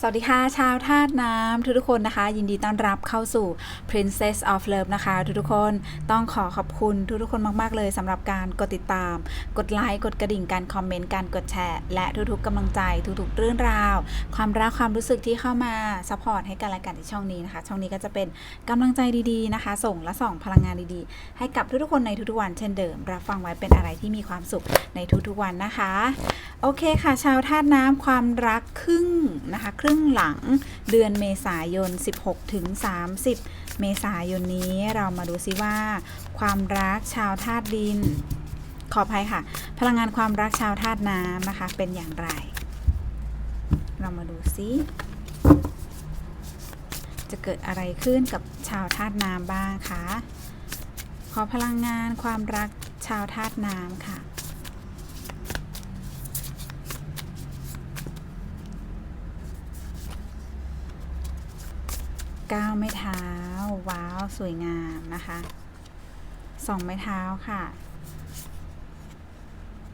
สวัสดีค่ะ ชาวธาตุน้ำทุกๆคนนะคะ ยินดีต้อนรับเข้าสู่ Princess of Love นะคะ ทุกๆคนต้องขอขอบคุณทุกๆคนมาก ๆ เลยสำหรับการกดติดตาม กดไลค์กดกระดิ่งการคอมเมนต์การกดแชร์ และทุกๆกำลังใจทุกๆเรื่องราว ความรักความรู้สึกที่เข้ามาซัพพอร์ตให้กันและกันที่ช่องนี้นะคะ ช่องนี้ก็จะเป็นกำลังใจดีๆนะคะ ส่งและส่องพลังงานดีๆ ให้กับทุกๆคนในทุกๆวันเช่นเดิม รับฟังไว้เป็นอะไรที่มีความสุขในทุกๆวันนะคะ โอเคค่ะ ชาวธาตุน้ำความรักครึ่งนะคะรึ่งหลังเดือนเมษายน 16ถึง30 เมษายนนี้เรามาดูซิว่า ความรักชาวธาตุดิน ขออภัยค่ะ พลังงานความรักชาวธาตุน้ำนะคะ เป็นอย่างไร เรามาดูซิจะเกิดอะไรขึ้นกับชาวธาตุน้ำบ้างคะ ขอพลังงานความรักชาวธาตุน้ำค่ะ ก้าไม้เท้า ว้าว สวยงามนะคะสองไม้เท้าค่ะ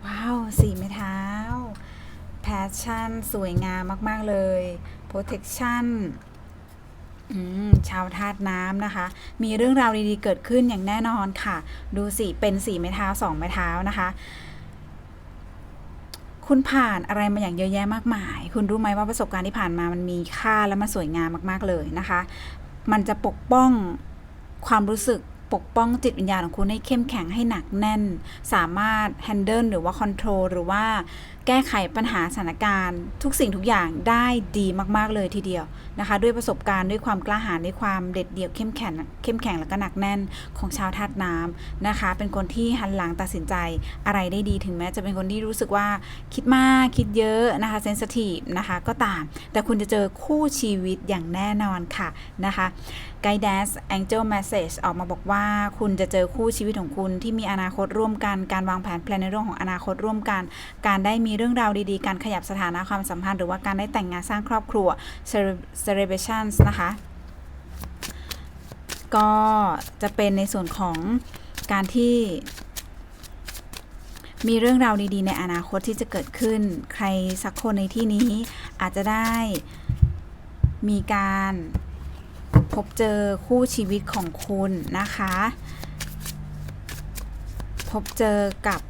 ว้าวสี่ไม้เท้า passion สวยงามมาก ๆ เลย protection อืมชาวธาตุน้ำนะคะ มีเรื่องราวดีๆเกิดขึ้นอย่างแน่นอนค่ะ ดูสิ เป็นสี่ไม้เท้าสองไม้เท้านะคะ คุณผ่านอะไรมาอย่างเยอะแยะมากมาย คุณรู้ไหมว่าประสบการณ์ที่ผ่านมามันมีค่าและมันสวยงามมาก ๆ เลยนะคะ มันจะปกป้องความรู้สึก ปกป้องจิตวิญญาณของคุณให้เข้มแข็งให้หนักแน่น สามารถ handle หรือว่า control หรือว่าแก้ไขปัญหาสถานการณ์ ทุกสิ่งทุกอย่างได้ดีมาก ๆ เลยทีเดียวนะคะ ด้วยประสบการณ์ด้วยความกล้าหาญด้วยความเด็ดเดี่ยวเข้มแข็งเข้มแข็งและก็หนักแน่นของชาวธาตุน้ำนะคะ เป็นคนที่หันหลังตัดสินใจอะไรได้ดีถึงแม้จะเป็นคนที่รู้สึกว่าคิดมากคิดเยอะนะคะ sensitive นะคะก็ตาม แต่คุณจะเจอคู่ชีวิตอย่างแน่นอนค่ะนะคะ Guidance Angel Message ออกมาบอกว่าว่าคุณจะเจอคู่ชีวิตของคุณที่มีอนาคตร่วมกัน การวางแผนแพลนในเรื่องของอนาคตร่วมกัน การได้มีเรื่องราวดีๆ การขยับสถานะความสัมพันธ์หรือว่าการได้แต่งงานสร้างครอบครัว celebrations นะคะ ก็จะเป็นในส่วนของการที่มีเรื่องราวดีๆ ในอนาคตที่จะเกิดขึ้น ใครสักคนในที่นี้อาจจะได้มีการ พบเจอคู่ชีวิตของคุณนะคะ พบเจอกับ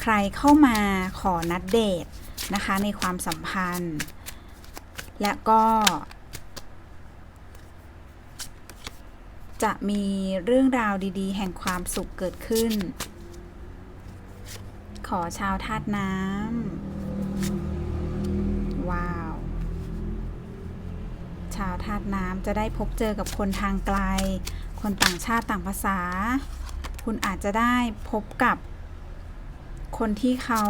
ใครเข้ามาขอนัดเดทนะคะในความสัมพันธ์ และก็ จะมีเรื่องราวดีๆ แห่งความสุขเกิดขึ้น ขอชาวธาตุน้ำ ธาตุน้ำจะได้พบเจอกับคนทางไกล คนต่างชาติต่างภาษา คุณอาจจะได้พบกับคนที่เขา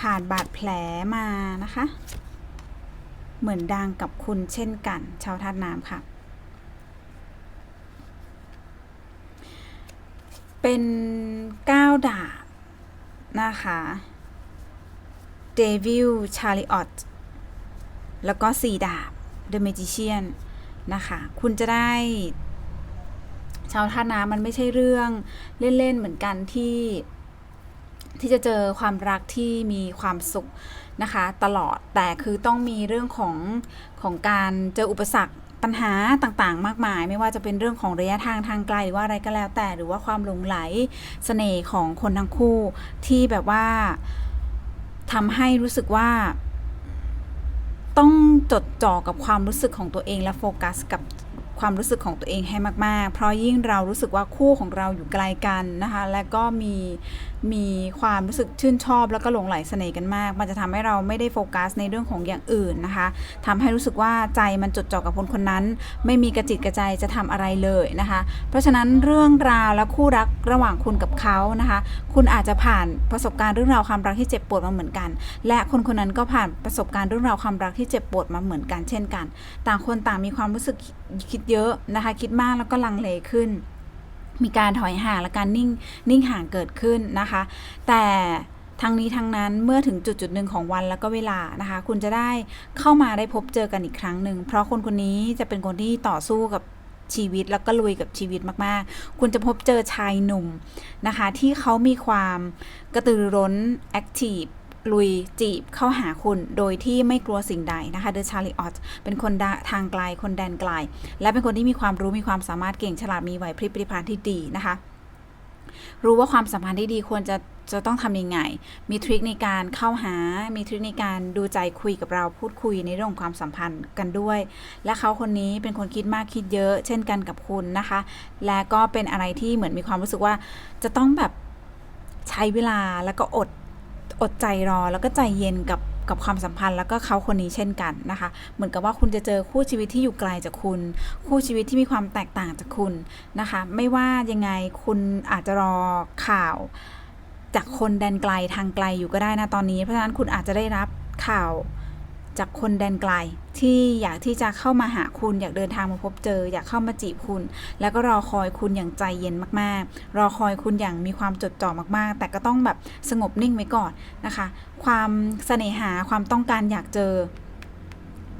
ผ่านบาดแผลมานะคะ เหมือนดังกับคุณเช่นกัน ชาวธาตุน้ำค่ะ เป็นก้าวดาบนะคะ Devil Chariot แล้วก็สี่ดาบ The Magician นะคะ คุณจะได้ ชาวท่าน้ำมันไม่ใช่เรื่องเล่น ๆ เหมือนกันที่ ที่จะเจอความรักที่มีความสุขนะคะ ตลอดแต่คือต้องมีเรื่องของ ของการเจออุปสรรคปัญหาต่างๆ มากมาย ไม่ว่าจะเป็นเรื่องของระยะทางทางไกลหรือว่าอะไรก็แล้วแต่หรือว่าความหลงไหลเสน่ห์ของคนทั้งคู่ที่แบบว่าทำให้รู้สึกว่า ต้องจดจ่อกับความรู้สึกของตัวเองและโฟกัสกับความรู้สึกของตัวเองให้มาก ๆ เพราะยิ่งเรารู้สึกว่าคู่ของเราอยู่ไกลกันนะคะ และก็มี มีความรู้สึกชื่นชอบแล้วก็หลงไหลเสน่ห์กันมาก มันจะทำให้เราไม่ได้โฟกัสในเรื่องของอย่างอื่นนะคะทำให้รู้สึกว่าใจมันจดจ่อกับคนคนนั้น ไม่มีกระจิตกระใจจะทำอะไรเลยนะคะ เพราะฉะนั้นเรื่องราวและคู่รักระหว่างคุณกับเขานะคะ คุณอาจจะผ่านประสบการณ์เรื่องราวความรักที่เจ็บปวดมาเหมือนกัน และคนคนนั้นก็ผ่านประสบการณ์เรื่องราวความรักที่เจ็บปวดมาเหมือนกันเช่นกัน ต่างคนต่างมีความรู้สึกคิดเยอะนะคะ คิดมากแล้วก็ลังเลขึ้น มีการถอยห่างและการนิ่งนิ่งห่างเกิดขึ้นนะคะ แต่ทั้งนี้ทั้งนั้นเมื่อถึงจุดจุดหนึ่งของวันแล้วก็เวลานะคะ คุณจะได้เข้ามาได้พบเจอกันอีกครั้งหนึ่งเพราะคนคนนี้จะเป็นคนที่ต่อสู้กับชีวิตแล้วก็ลุยกับชีวิตมาก ๆ คุณจะพบเจอชายหนุ่มนะคะ ที่เขามีความกระตือรือร้นแอคทีฟ ลุยจีบเข้าหาคุณโดยที่ไม่กลัวสิ่งใดนะคะเดอะชาริออตเป็นคนทางไกลคนแดนไกล และเป็นคนที่มีความรู้มีความสามารถเก่งฉลาดมีไหวพริบปฏิภาณที่ดีนะคะ รู้ว่าความสัมพันธ์ที่ดีควรจะจะต้องทำยังไง มีทริคในการเข้าหา มีทริคในการดูใจคุยกับเราพูดคุยในเรื่องความสัมพันธ์กันด้วย และเขาคนนี้เป็นคนคิดมากคิดเยอะ เช่นกันกับคุณนะคะ และก็เป็นอะไรที่เหมือนมีความรู้สึกว่าจะต้องแบบใช้เวลาแล้วก็อด อดใจรอแล้วก็ใจเย็นกับกับความสัมพันธ์แล้วก็เขาคนนี้เช่นกันนะคะ เหมือนกับว่าคุณจะเจอคู่ชีวิตที่อยู่ไกลจากคุณ คู่ชีวิตที่มีความแตกต่างจากคุณนะคะ ไม่ว่ายังไงคุณอาจจะรอข่าว จากคนแดนไกลทางไกลอยู่ก็ได้นะตอนนี้ เพราะฉะนั้นคุณอาจจะได้รับข่าว จากคนแดนไกล ที่อยากที่จะเข้ามาหาคุณอยากเดินทางมาพบเจอ อยากเข้ามาจีบคุณ แล้วก็รอคอยคุณอย่างใจเย็นมากๆ รอคอยคุณอย่างมีความจดจ่อมากๆ แต่ก็ต้องแบบสงบนิ่งไว้ก่อนนะคะ ความเสน่หาความต้องการอยากเจอ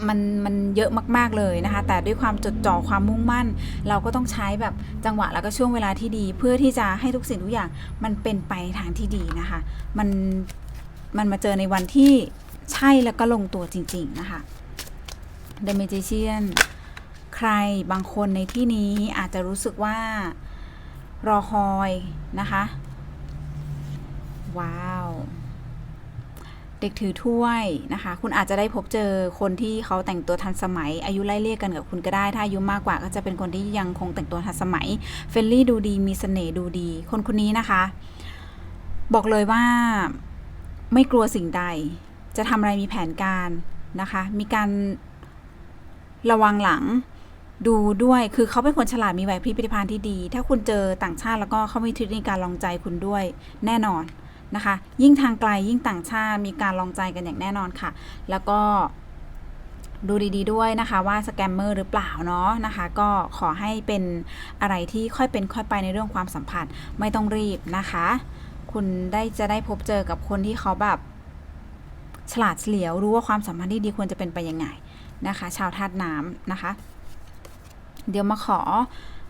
มันมันเยอะมากๆเลยนะคะ แต่ด้วยความจดจ่อความมุ่งมั่น เราก็ต้องใช้แบบจังหวะแล้วก็ช่วงเวลาที่ดี เพื่อที่จะให้ทุกสิ่งทุกอย่างมันเป็นไปทางที่ดีนะคะ มันมันมาเจอในวันที่ ใช่แล้วก็ลงตัวจริง ๆ นะคะ The Magician ใครบางคนในที่นี้อาจจะรู้สึกว่ารอคอยนะคะ ว้าว เด็กถือถ้วยนะคะ คุณอาจจะได้พบเจอคนที่เขาแต่งตัวทันสมัย อายุไล่เลี่ยกันกับคุณก็ได้ ถ้าอายุมากกว่าก็จะเป็นคนที่ยังคงแต่งตัวทันสมัย เฟรนลี่ดูดี มีเสน่ห์ดูดี คนคนนี้นะคะ บอกเลยว่าไม่กลัวสิ่งใด จะทำอะไรมีแผนการนะคะ มีการระวังหลังดูด้วย คือเขาเป็นคนฉลาดมีไหวพริบปฏิภาณที่ดี ถ้าคุณเจอต่างชาติแล้วก็เขามีทริคในการลองใจคุณด้วยแน่นอนนะคะ ยิ่งทางไกลยิ่งต่างชาติมีการลองใจกันอย่างแน่นอนค่ะ แล้วก็ดูดีๆด้วยนะคะว่าสแกมเมอร์หรือเปล่าเนาะนะคะ ก็ขอให้เป็นอะไรที่ค่อยเป็นค่อยไปในเรื่องความสัมพันธ์ไม่ต้องรีบนะคะ คุณได้จะได้พบเจอกับคนที่เขาแบบ ฉลาดเฉลียวรู้ว่าความสัมพันธ์ที่ดีควรจะเป็นไปยังไงนะคะ ชาวธาตุน้ำนะคะ เดี๋ยวมาขอ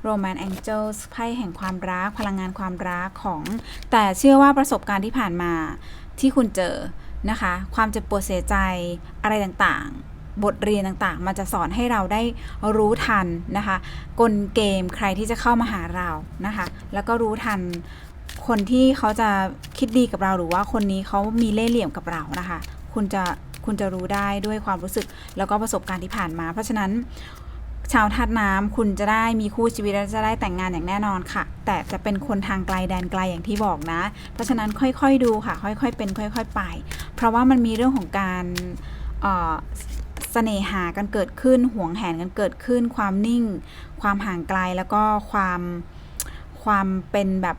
Roman Angels ไพ่แห่งความรัก พลังงานความรักของ แต่เชื่อว่าประสบการณ์ที่ผ่านมาที่คุณเจอนะคะ ความเจ็บปวดเสียใจอะไรต่างๆ บทเรียนต่างๆ มันจะสอนให้เราได้รู้ทันนะคะ กลเกมใครที่จะเข้ามาหาเรานะคะ แล้วก็รู้ทันคนที่เขาจะคิดดีกับเราหรือว่าคนนี้เขามีเล่ห์เหลี่ยมกับเรานะคะ คุณจะคุณจะรู้ได้ด้วยความรู้สึกแล้วก็ประสบการณ์ที่ผ่านมา เพราะฉะนั้นชาวธาตุน้ำคุณจะได้มีคู่ชีวิตและจะได้แต่งงานอย่างแน่นอนค่ะ แต่จะเป็นคนทางไกลแดนไกลอย่างที่บอกนะ เพราะฉะนั้นค่อยๆดูค่ะ ค่อยๆเป็น ค่อยๆไป เพราะว่ามันมีเรื่องของการเอ่อเสน่หากันเกิดขึ้นห่วงแหนกันเกิดขึ้น ความนิ่ง ความห่างไกลแล้วก็ความความเป็นแบบ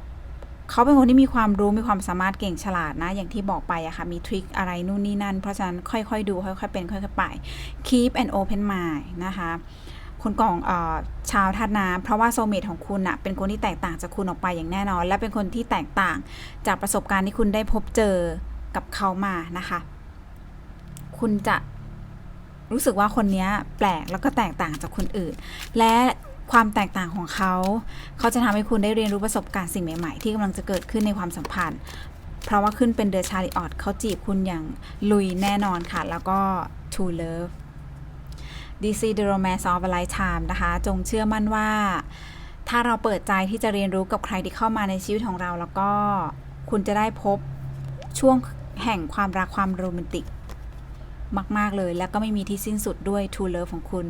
เขาเป็นคนที่มีความรู้มีความสามารถเก่งฉลาดนะ อย่างที่บอกไปอะค่ะ มีทริคอะไรนู่นนี่นั่น เพราะฉะนั้นค่อยๆดู ค่อยๆเป็นค่อยๆไป keep an open mind นะคะคนกองเออชาวธาตุน้ำเพราะว่าโซเมตของคุณอะเป็นคนที่แตกต่างจากคุณออกไปอย่างแน่นอน และเป็นคนที่แตกต่างจากประสบการณ์ที่คุณได้พบเจอกับเขามานะคะ คุณจะรู้สึกว่าคนนี้แปลกแล้วก็แตกต่างจากคนอื่น และ ความแตกต่างของเขา เขาจะทำให้คุณได้เรียนรู้ประสบการณ์สิ่งใหม่ ๆ ที่กำลังจะเกิดขึ้นในความสัมพันธ์ เพราะว่าขึ้นเป็นเดอะชาริออตเขาจีบคุณอย่างลุยแน่นอนค่ะ แล้วก็ to love DC The Romance of a Lifetime นะคะ จงเชื่อมั่นว่า ถ้าเราเปิดใจที่จะเรียนรู้กับใครที่เข้ามาในชีวิตของเรา แล้วก็คุณจะได้พบช่วงแห่งความรักความโรแมนติก มาก ๆ เลย แล้วก็ไม่มีที่สิ้นสุดด้วย True Love ของคุณ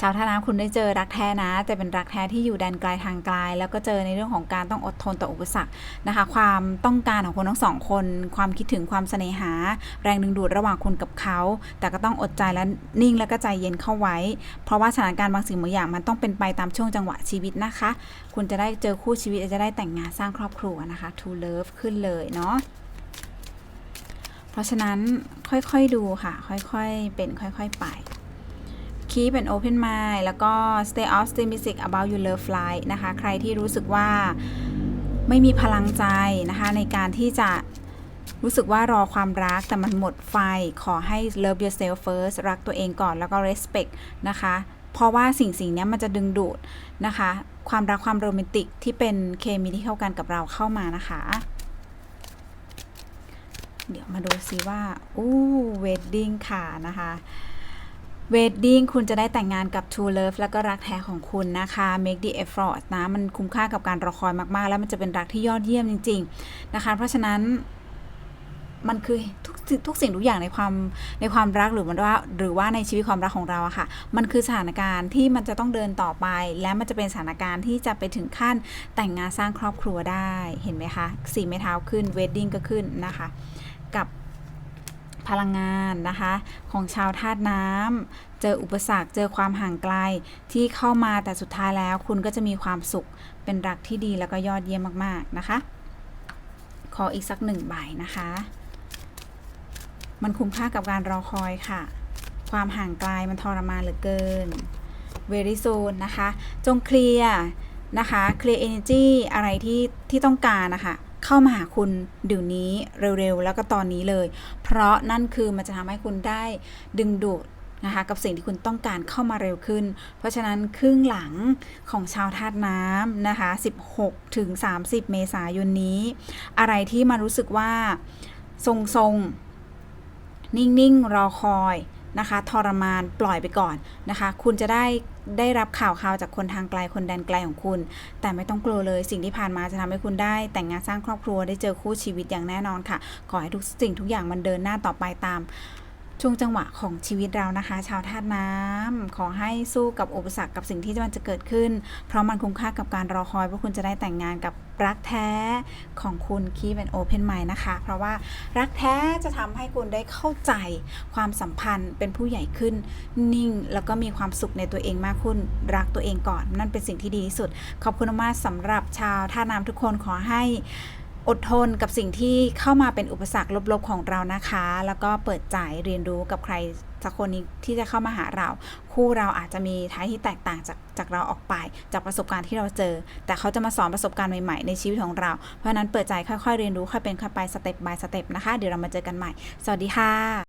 ชาวท่าน้ำคุณได้เจอรักแท้นะ แต่เป็นรักแท้ที่อยู่แดนไกลทางไกล แล้วก็เจอในเรื่องของการต้องอดทนต่ออุปสรรคนะคะ ความต้องการของคนทั้งสองคน ความคิดถึงความเสน่หา แรงดึงดูดระหว่างคุณกับเขา แต่ก็ต้องอดใจและนิ่งแล้วก็ใจเย็นเข้าไว้ เพราะว่าสถานการณ์บางสิ่งบางอย่างมันต้องเป็นไปตามช่วงจังหวะชีวิตนะคะ คุณจะได้เจอคู่ชีวิตจะได้แต่งงานสร้างครอบครัวนะคะ True Love ขึ้นเลยเนาะ เพราะฉะนั้นค่อยๆดูค่ะ ค่อยๆ เป็นค่อยๆไป keep an open mind แล้วก็ stay optimistic about your love life นะคะ ใครที่รู้สึกว่าไม่มีพลังใจนะคะ ในการที่จะรู้สึกว่ารอความรักแต่มันหมดไฟขอให้ love yourself first รักตัวเองก่อนแล้วก็ respect นะคะ เพราะว่าสิ่งสิ่งนี้มันจะดึงดูดนะคะ ความรักความโรแมนติกที่เป็นเคมีที่เข้ากันกับเราเข้ามานะคะ เดี๋ยวมาดูซิว่าอู้เวดดิ้งค่ะนะคะเวดดิ้งคุณจะได้แต่งงานกับ True Love แล้วก็รักแท้ของคุณนะคะ make the effort นะ มันคุ้มค่ากับการรอคอยมาก ๆ แล้วมันจะเป็นรักที่ยอดเยี่ยมจริง ๆ นะคะ เพราะฉะนั้นมันคือทุกทุกสิ่งทุกอย่างในความในความรักหรือมันว่าหรือว่าในชีวิตความรักของเราอะค่ะ มันคือสถานการณ์ที่มันจะต้องเดินต่อไป และมันจะเป็นสถานการณ์ที่จะไปถึงขั้นแต่งงานสร้างครอบครัวได้เห็นไหมคะสี่ไม้เท้าขึ้นเวดดิ้งก็ขึ้นนะคะ กับพลังงานนะคะ ของชาวธาตุน้ำเจออุปสรรคเจอความห่างไกลที่เข้ามาแต่สุดท้ายแล้ว คุณก็จะมีความสุขเป็นรักที่ดีแล้วก็ยอดเยี่ยมมากๆนะคะ ขออีกสักหนึ่งใบนะคะ มันคุ้มค่ากับการรอคอยค่ะ ความห่างไกลมันทรมานเหลือเกิน very soon นะคะ จงเคลียร์นะคะเคลียร์ energy อะไรที่ที่ต้องการนะคะ เข้ามาหาคุณเดี๋ยวนี้เร็วๆ แล้วก็ตอนนี้เลย เพราะนั่นคือมันจะทำให้คุณได้ดึงดูดนะคะกับสิ่งที่คุณต้องการเข้ามาเร็วขึ้น เพราะฉะนั้นครึ่งหลังของชาวธาตุน้ำนะคะ 16 ถึง 30 เมษายนนี้ อะไรที่มารู้สึกว่าทรงๆ นิ่ง ๆ รอคอยนะคะทรมานปล่อยไปก่อนนะคะ คุณจะได้ ได้รับข่าวข่าวจากคนทางไกลคนแดนไกลของคุณ แต่ไม่ต้องกลัวเลยสิ่งที่ผ่านมาจะทำให้คุณได้ แต่งงานสร้างครอบครัวได้เจอคู่ชีวิตอย่างแน่นอนค่ะ ขอให้ทุกสิ่งทุกอย่างมันเดินหน้าต่อไปตาม ช่วงจังหวะของชีวิตเรานะคะ ชาวธาตุน้ำขอให้สู้กับอุปสรรคกับสิ่งที่มันจะเกิดขึ้น เพราะมันคุ้มค่ากับการรอคอยว่าคุณจะได้แต่งงานกับรักแท้ของคุณคีเป็นโอเพนไมนะคะ เพราะว่ารักแท้จะทำให้คุณได้เข้าใจความสัมพันธ์เป็นผู้ใหญ่ขึ้น นิ่ง แล้วก็มีความสุขในตัวเองมากขึ้น รักตัวเองก่อน นั่นเป็นสิ่งที่ดีที่สุด ขอบคุณมากสำหรับชาวท่าน้ำทุกคนขอให้ อดทนกับสิ่งที่เข้ามาเป็นอุปสรรคลบๆของเรานะคะ แล้วก็เปิดใจเรียนรู้กับใครสักคนนี้ที่จะเข้ามาหาเรา คู่เราอาจจะมีท้ายที่แตกต่างจากจากเราออกไป จากประสบการณ์ที่เราเจอ แต่เขาจะมาสอนประสบการณ์ใหม่ๆในชีวิตของเรา เพราะนั้นเปิดใจค่อยๆเรียนรู้ค่อยเป็นค่อยไปสเต็ปบายสเต็ปนะคะ เดี๋ยวเรามาเจอกันใหม่ สวัสดีค่ะ